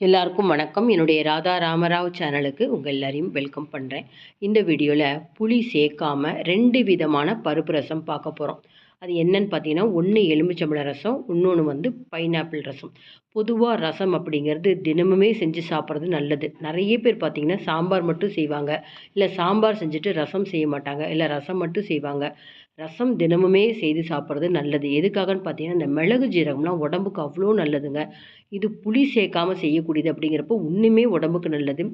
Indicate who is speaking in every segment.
Speaker 1: எல்லாருக்கும் வணக்கம். என்னுடைய ராதா ராமராவ் சேனலுக்கு உங்கள் எல்லாரையும் வெல்கம் பண்ணுறேன் இந்த வீடியோவில் புளி சேர்க்காம ரெண்டு விதமான பருப்பு ரசம் பார்க்க போகிறோம் அது என்னன்னு பார்த்தீங்கன்னா ஒன்று எலுமிச்சம்பழ ரசம் இன்னொன்று வந்து பைனாப்பிள் ரசம். பொதுவாக ரசம் அப்படிங்கிறது தினமுமே செஞ்சு சாப்பிட்றது நல்லது. நிறைய பேர் பார்த்தீங்கன்னா சாம்பார் மட்டும் செய்வாங்க. இல்லை சாம்பார் செஞ்சுட்டு ரசம் செய்ய மாட்டாங்க. இல்லை ரசம் மட்டும் செய்வாங்க. ரசம் தினமுமே செய்து சாப்பிட்றது நல்லது. எதுக்காகன்னு பார்த்தீங்கன்னா இந்த மிளகு ஜீரகம்லாம் உடம்புக்கு அவ்வளோ நல்லதுங்க. இது புளி சேர்க்காம செய்யக்கூடியது அப்படிங்கிறப்போ இன்னுமே உடம்புக்கு நல்லது.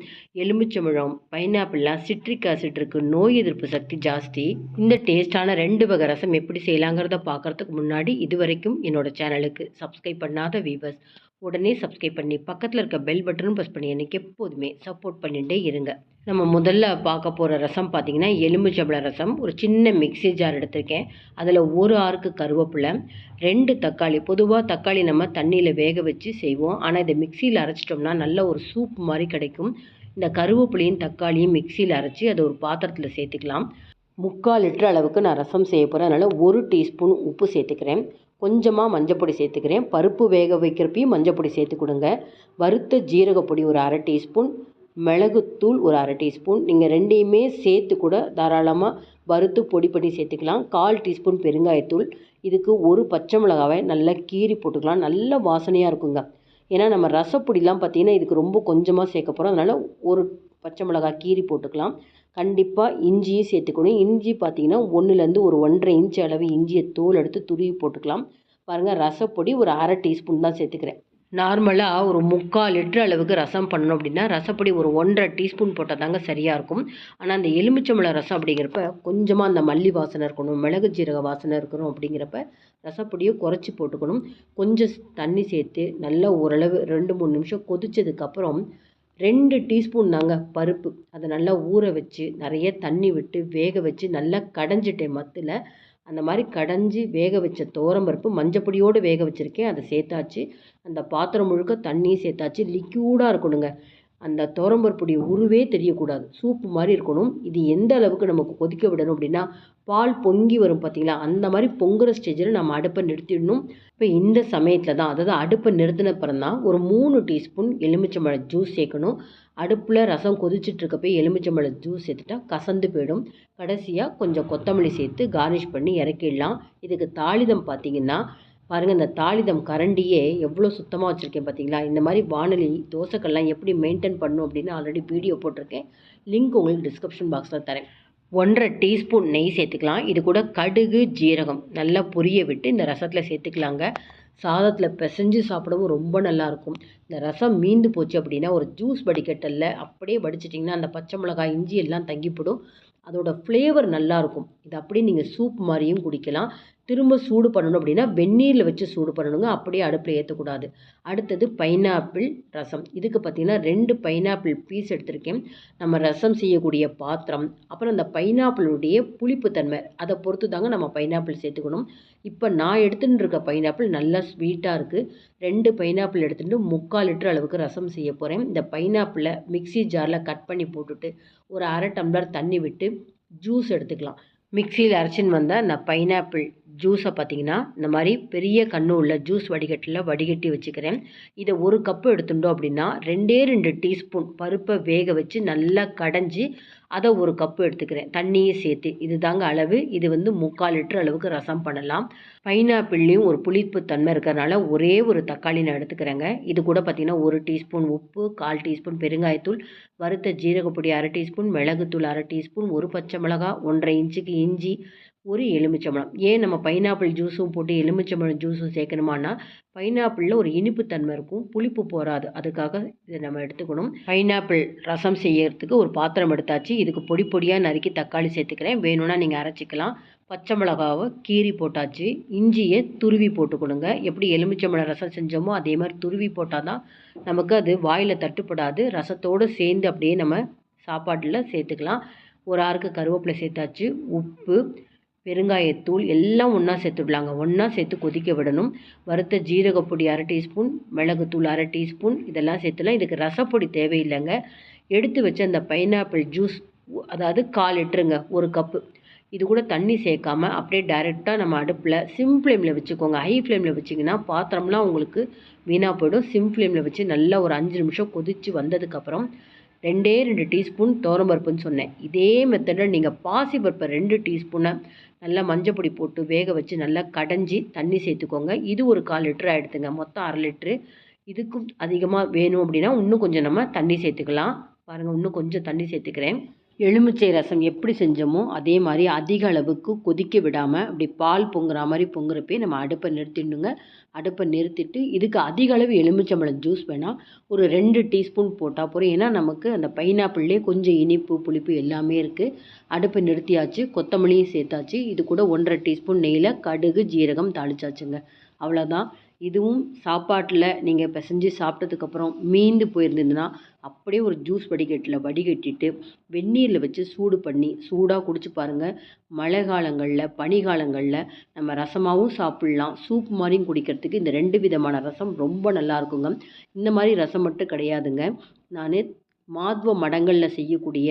Speaker 1: எலுமிச்சம்பழம் பைனாப்பிள்லாம் சிட்ரிக் ஆசிட் இருக்குது நோய் எதிர்ப்பு சக்தி ஜாஸ்தி. இந்த டேஸ்டான ரெண்டு வகை ரசம் எப்படி செய்யலாங்கிறத பார்க்குறதுக்கு முன்னாடி இது வரைக்கும் என்னோடய சேனலுக்கு சப்ஸ்கிரைப் பண்ணாத வீவர்ஸ் உடனே சப்ஸ்கிரைப் பண்ணி பக்கத்தில் இருக்க பெல் பட்டனும் ப்ரெஸ் பண்ணி எனக்கு எப்போதுமே சப்போர்ட் பண்ணிகிட்டே இருங்க. நம்ம முதல்ல பார்க்க போகிற ரசம் பார்த்திங்கன்னா எலுமிச்சம்பழ ரசம். ஒரு சின்ன மிக்ஸி ஜார் எடுத்திருக்கேன். அதில் ஒரு ஆறுக்கு கருவேப்பிலை ரெண்டு தக்காளி. பொதுவாக தக்காளி நம்ம தண்ணியில் வேக வச்சு செய்வோம். ஆனால் இதை மிக்சியில் அரைச்சிட்டோம்னா நல்ல ஒரு சூப் மாதிரி கிடைக்கும். இந்த கருவேப்பிலையும் தக்காளியும் மிக்சியில் அரைச்சி அதை ஒரு பாத்திரத்தில் சேர்த்துக்கலாம். முக்கால் லிட்டர் அளவுக்கு நான் ரசம் செய்ய போகிறேன் அதனால் ஒரு டீஸ்பூன் உப்பு சேர்த்துக்கிறேன். கொஞ்சமாக மஞ்சப்பொடி சேர்த்துக்கிறேன். பருப்பு வேக வைக்கிறப்பையும் மஞ்சப்பொடி சேர்த்து கொடுங்க. வறுத்த ஜீரகப்பொடி ஒரு அரை டீஸ்பூன். மிளகுத்தூள் ஒரு அரை டீஸ்பூன். நீங்கள் ரெண்டையுமே சேர்த்து கூட தாராளமாக வறுத்து பொடி பண்ணி சேர்த்துக்கலாம். கால் டீஸ்பூன் பெருங்காயத்தூள். இதுக்கு ஒரு பச்சை மிளகாவை நல்லா கீறி போட்டுக்கலாம். நல்ல வாசனையாக இருக்குங்க. ஏன்னா நம்ம ரசப்பொடிலாம் பார்த்திங்கன்னா இதுக்கு ரொம்ப கொஞ்சமாக சேர்க்க போகிறோம் அதனால் ஒரு பச்சை மிளகாய் கீறி போட்டுக்கலாம். கண்டிப்பாக இஞ்சியும் சேர்த்துக்கணும். இஞ்சி பார்த்திங்கன்னா ஒன்றுலேருந்து ஒரு ஒன்றரை இன்ச் அளவு இஞ்சியை தோல் எடுத்து துருவி போட்டுக்கலாம். பாருங்கள் ரசப்பொடி ஒரு அரை டீஸ்பூன் தான் சேர்த்துக்கிறேன். நார்மலாக ஒரு முக்கால் லிட்டர் அளவுக்கு ரசம் பண்ணோம் அப்படின்னா ரசப்பொடி ஒரு ஒன்றரை டீஸ்பூன் போட்டால் தாங்க சரியாக இருக்கும். ஆனால் அந்த எலுமிச்சம்பழ ரசம் அப்படிங்கிறப்ப கொஞ்சமாக அந்த மல்லி வாசனை இருக்கணும் மிளகு ஜீரக வாசனை இருக்கணும் அப்படிங்கிறப்ப ரசப்பொடியை குறைச்சி போட்டுக்கணும். கொஞ்சம் தண்ணி சேர்த்து நல்லா ஓரளவு ரெண்டு மூணு நிமிஷம் கொதிச்சதுக்கப்புறம் ரெண்டு டீஸ்பூன் தாங்க பருப்பு. அதை நல்லா ஊற வச்சு நிறைய தண்ணி விட்டு வேக வச்சு நல்லா கடைஞ்சிட்டேன் மத்தில் அந்த மாதிரி கடைஞ்சி வேக வச்ச பருப்பு மஞ்சப்பொடியோடு வேக வச்சுருக்கேன். அதை சேர்த்தாச்சு. அந்த பாத்திரம் முழுக்க தண்ணியும் சேர்த்தாச்சு. லிக்யூடாக இருக்கணுங்க. அந்த துவரம்பருப்புடைய உருவே தெரியக்கூடாது. சூப்பு மாதிரி இருக்கணும். இது எந்த அளவுக்கு நமக்கு கொதிக்க விடணும் அப்படின்னா பால் பொங்கி வரும் பார்த்தீங்களா? அந்த மாதிரி பொங்குற ஸ்டேஜில் நம்ம அடுப்பை நிறுத்திடணும். இப்போ இந்த சமயத்தில் தான் அதாவது அடுப்பை நிறுத்தின அப்புறம் தான் ஒரு மூணு டீஸ்பூன் எலுமிச்சம்பழ ஜூஸ் சேர்க்கணும். அடுப்பில் ரசம் கொதிச்சுட்டு இருக்கப்போ எலுமிச்சம்பழ ஜூஸ் சேர்த்துட்டா கசந்து போயிடும். கடைசியாக கொஞ்சம் கொத்தமல்லி சேர்த்து கார்னிஷ் பண்ணி இறக்கிடலாம். இதுக்கு தாளிதம் பார்த்திங்கன்னா பாருங்கள் இந்த தாளிதம் கரண்டியே எவ்வளோ சுத்தமாக வச்சுருக்கேன் பார்த்தீங்களா இந்த மாதிரி வானொலி தோசைக்கெல்லாம் எப்படி மெயின்டைன் பண்ணும் அப்படின்னு ஆல்ரெடி வீடியோ போட்டிருக்கேன். லிங்க் உங்களுக்கு டிஸ்கிரிப்ஷன் பாக்ஸில் தரேன். ஒன்றரை டீஸ்பூன் நெய் சேர்த்துக்கலாம். இது கூட கடுகு ஜீரகம் நல்லா பொரிய விட்டு இந்த ரசத்தில் சேர்த்துக்கலாங்க. சாதத்தில் பிசைஞ்சு சாப்பிடவும் ரொம்ப நல்லாயிருக்கும் இந்த ரசம் மீந்து போச்சு அப்படின்னா ஒரு ஜூஸ் வடிகட்டலில் அப்படியே வடிச்சிட்டிங்கன்னா அந்த பச்சை மிளகாய் இஞ்சி எல்லாம் தங்கிப்படும். அதோட ஃப்ளேவர் நல்லாயிருக்கும் இது அப்படியே நீங்கள் சூப் மாதிரியும் குடிக்கலாம். திரும்ப சூடு பண்ணணும் அப்படின்னா வெந்நீரில் வச்சு சூடு பண்ணணுங்க. அப்படியே அடுப்பில் ஏற்றக்கூடாது அடுத்தது பைனாப்பிள் ரசம். இதுக்கு பார்த்திங்கன்னா ரெண்டு பைனாப்பிள் பீஸ் எடுத்திருக்கேன். நம்ம ரசம் செய்யக்கூடிய பாத்திரம் அப்புறம் அந்த பைனாப்பிளுடைய புளிப்புத்தன்மை அதை பொறுத்து தாங்க நம்ம பைனாப்பிள் சேர்த்துக்கணும். இப்போ நான் எடுத்துகிட்டு இருக்க பைனாப்பிள் நல்லா ஸ்வீட்டாக இருக்குது ரெண்டு பைனாப்பிள் எடுத்துகிட்டு முக்கால் லிட்டர் அளவுக்கு ரசம் செய்ய போகிறேன் இந்த பைனாப்பிளை மிக்சி ஜாரில் கட் பண்ணி போட்டுட்டு ஒரு அரை டம்ளர் தண்ணி விட்டு ஜூஸ் எடுத்துக்கலாம். மிக்சியில் அரைச்சின்னு வந்த அந்த பைனாப்பிள் ஜூஸை பார்த்தீங்கன்னா இந்த மாதிரி பெரிய கண்ணு உள்ள ஜூஸ் வடிகட்டில் வடிகட்டி வச்சுக்கிறேன். இதை ஒரு கப்பு எடுத்துட்டோம் அப்படின்னா ரெண்டே ரெண்டு டீஸ்பூன் பருப்பை வேக வச்சு நல்லா கடைஞ்சி அதை ஒரு கப்பு எடுத்துக்கிறேன். தண்ணியை சேர்த்து. இது தாங்க அளவு. இது வந்து முக்கால் லிட்டர் அளவுக்கு ரசம் பண்ணலாம். பைனாப்பிள்லேயும் ஒரு புளிப்பு தன்மை இருக்கிறனால ஒரே ஒரு தக்காளி நான் எடுத்துக்கிறேங்க. இது கூட பார்த்திங்கன்னா ஒரு டீஸ்பூன் உப்பு கால் டீஸ்பூன் பெருங்காயத்தூள் வறுத்த ஜீரகப்பொடி அரை டீஸ்பூன் மிளகுத்தூள் அரை டீஸ்பூன் ஒரு பச்சை மிளகா ஒன்றரை இன்ச்சுக்கு இஞ்சி ஒரு எலுமிச்சம்பழம். ஏன் நம்ம பைனாப்பிள் ஜூஸும் போட்டு எலுமிச்சம்பழம் ஜூஸும் சேர்க்கணுமானா பைனாப்பிளில் ஒரு இனிப்புத்தன்மை இருக்கும். புளிப்பு போகாது அதுக்காக இதை நம்ம எடுத்துக்கணும். பைனாப்பிள் ரசம் செய்யறதுக்கு ஒரு பாத்திரம் எடுத்தாச்சு. இதுக்கு பொடி பொடியாக நறுக்கி தக்காளி சேர்த்துக்கிறேன். வேணும்னா நீங்கள் அரைச்சிக்கலாம். பச்சை மிளகாவை கீரி போட்டாச்சு. இஞ்சியை துருவி போட்டுக்கணுங்க. எப்படி எலுமிச்சம்பழம் ரசம் செஞ்சோமோ அதே மாதிரி துருவி போட்டால் தான் நமக்கு அது வாயில் தட்டுப்படாது. ரசத்தோடு சேர்ந்து அப்படியே நம்ம சாப்பாட்டில் சேர்த்துக்கலாம். ஒரு ஆறுக்கு கருவேப்பிலை சேர்த்தாச்சு. உப்பு பெருங்காயத்தூள் எல்லாம் ஒன்றா சேர்த்துடலாங்க. ஒன்றா சேர்த்து கொதிக்க விடணும். வறுத்த ஜீரகப்பொடி அரை டீஸ்பூன் மிளகுத்தூள் அரை டீஸ்பூன் இதெல்லாம் சேர்த்துலாம் இதுக்கு ரசப்பொடி தேவையில்லைங்க. எடுத்து வச்ச அந்த பைனாப்பிள் ஜூஸ் அதாவது கால் லிட்டருங்க ஒரு கப்பு. இது கூட தண்ணி சேர்க்காம அப்படியே டைரெக்டாக நம்ம அடுப்பில் சிம் ஃப்ளேமில் வச்சுக்கோங்க. ஹை ஃப்ளேமில் வச்சிங்கன்னா பாத்திரம்லாம் உங்களுக்கு வீணாக போயிடும். சிம் ஃப்ளேமில் வச்சு நல்லா ஒரு அஞ்சு நிமிஷம் கொதித்து வந்ததுக்கப்புறம் ரெண்டே ரெண்டு டீஸ்பூன் பருப்புன்னு சொன்னேன். இதே மெத்தடில் நீங்கள் பாசிப்பருப்பை ரெண்டு டீஸ்பூனை நல்லா மஞ்சள் பொடி போட்டு வேக வச்சு நல்லா கடைஞ்சி தண்ணி சேர்த்துக்கோங்க. இது ஒரு கால் லிட்டர் ஆகிடுதுங்க மொத்தம் அரை லிட்ரு இதுக்கும் அதிகமாக வேணும் அப்படின்னா இன்னும் கொஞ்சம் நம்ம தண்ணி சேர்த்துக்கலாம். பாருங்கள் இன்னும் கொஞ்சம் தண்ணி சேர்த்துக்கிறேன். எலுமிச்சை ரசம் எப்படி செஞ்சோமோ அதே மாதிரி அதிக அளவுக்கு கொதிக்க விடாமல் அப்படி பால் பொங்குற மாதிரி பொங்குறப்பே நம்ம அடுப்பை நிறுத்திடணுங்க. அடுப்பை நிறுத்திட்டு இதுக்கு அதிக அளவு எலுமிச்சம்பழம் ஜூஸ் வேணால் ஒரு ரெண்டு டீஸ்பூன் போட்டால் போகிறோம் ஏன்னா நமக்கு அந்த பைனாப்பிள்லேயே கொஞ்சம் இனிப்பு புளிப்பு எல்லாமே இருக்குது அடுப்பை நிறுத்தியாச்சு கொத்தமல்லியும் சேர்த்தாச்சு. இது கூட ஒன்றரை டீஸ்பூன் நெய்யில் கடுகு ஜீரகம் தாளிச்சாச்சுங்க. அவ்வளோதான் இதுவும் சாப்பாட்டில் நீங்கள் பிசைஞ்சு சாப்பிட்டதுக்கப்புறம் மீந்து போயிருந்ததுன்னா அப்படியே ஒரு ஜூஸ் வடிகட்டில் வடிகட்டிட்டு வெந்நீரில் வச்சு சூடு பண்ணி சூடாக குடிச்சு பாருங்கள் மழை காலங்களில் பனி காலங்களில் நம்ம ரசமாகவும் சாப்பிட்லாம். சூப் மாதிரியும் குடிக்கிறதுக்கு இந்த ரெண்டு விதமான ரசம் ரொம்ப நல்லா இருக்குங்க. இந்த மாதிரி ரசம் மட்டும் கிடையாதுங்க. நான் மாத்வ மடங்களில் செய்யக்கூடிய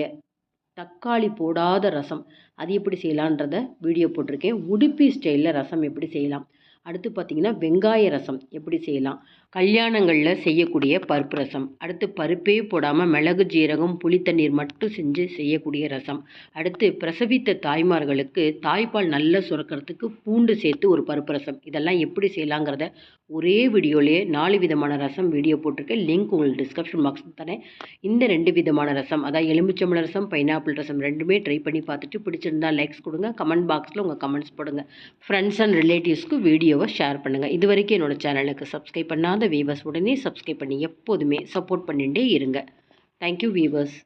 Speaker 1: தக்காளி போடாத ரசம். அது எப்படி செய்யலான்றத வீடியோ போட்டிருக்கேன். உடுப்பி ஸ்டைலில் ரசம் எப்படி செய்யலாம்? அடுத்து பார்த்திங்கன்னா வெங்காய ரசம் எப்படி செய்யலாம்? கல்யாணங்களில் செய்யக்கூடிய பருப்பு ரசம் அடுத்து பருப்பே போடாமல் மிளகு ஜீரகம் புளித்தண்ணீர் மட்டும் செஞ்சு செய்யக்கூடிய ரசம். அடுத்து பிரசவித்த தாய்மார்களுக்கு தாய்ப்பால் நல்லா சுரக்கிறதுக்கு பூண்டு சேர்த்து ஒரு பருப்பு ரசம் இதெல்லாம் எப்படி செய்யலாங்கிறத ஒரே வீடியோலேயே நாலு விதமான ரசம் வீடியோ போட்டிருக்கேன். லிங்க் உங்களுக்கு டிஸ்கிரிப்ஷன் பாக்ஸ் தரேன். இந்த ரெண்டு விதமான ரசம் அதாவது எலுமிச்சம்பழ ரசம் பைனாப்பிள் ரசம் ரெண்டுமே ட்ரை பண்ணி பார்த்துட்டு பிடிச்சிருந்தா லைக்ஸ் கொடுங்க. கமெண்ட் பாக்ஸில் உங்கள் கமெண்ட்ஸ் போடுங்க. ஃப்ரெண்ட்ஸ் அண்ட் ரிலேட்டிவ்ஸ்க்கு வீடியோவை ஷேர் பண்ணுங்கள் இது வரைக்கும் என்னோடய சேனலுக்கு சப்ஸ்கிரைப் பண்ணாத வீவர்ஸ் உடனே சப்ஸ்கிரைப் பண்ணி எப்போதுமே சப்போர்ட் பண்ணிகிட்டே இருங்க. Thank you viewers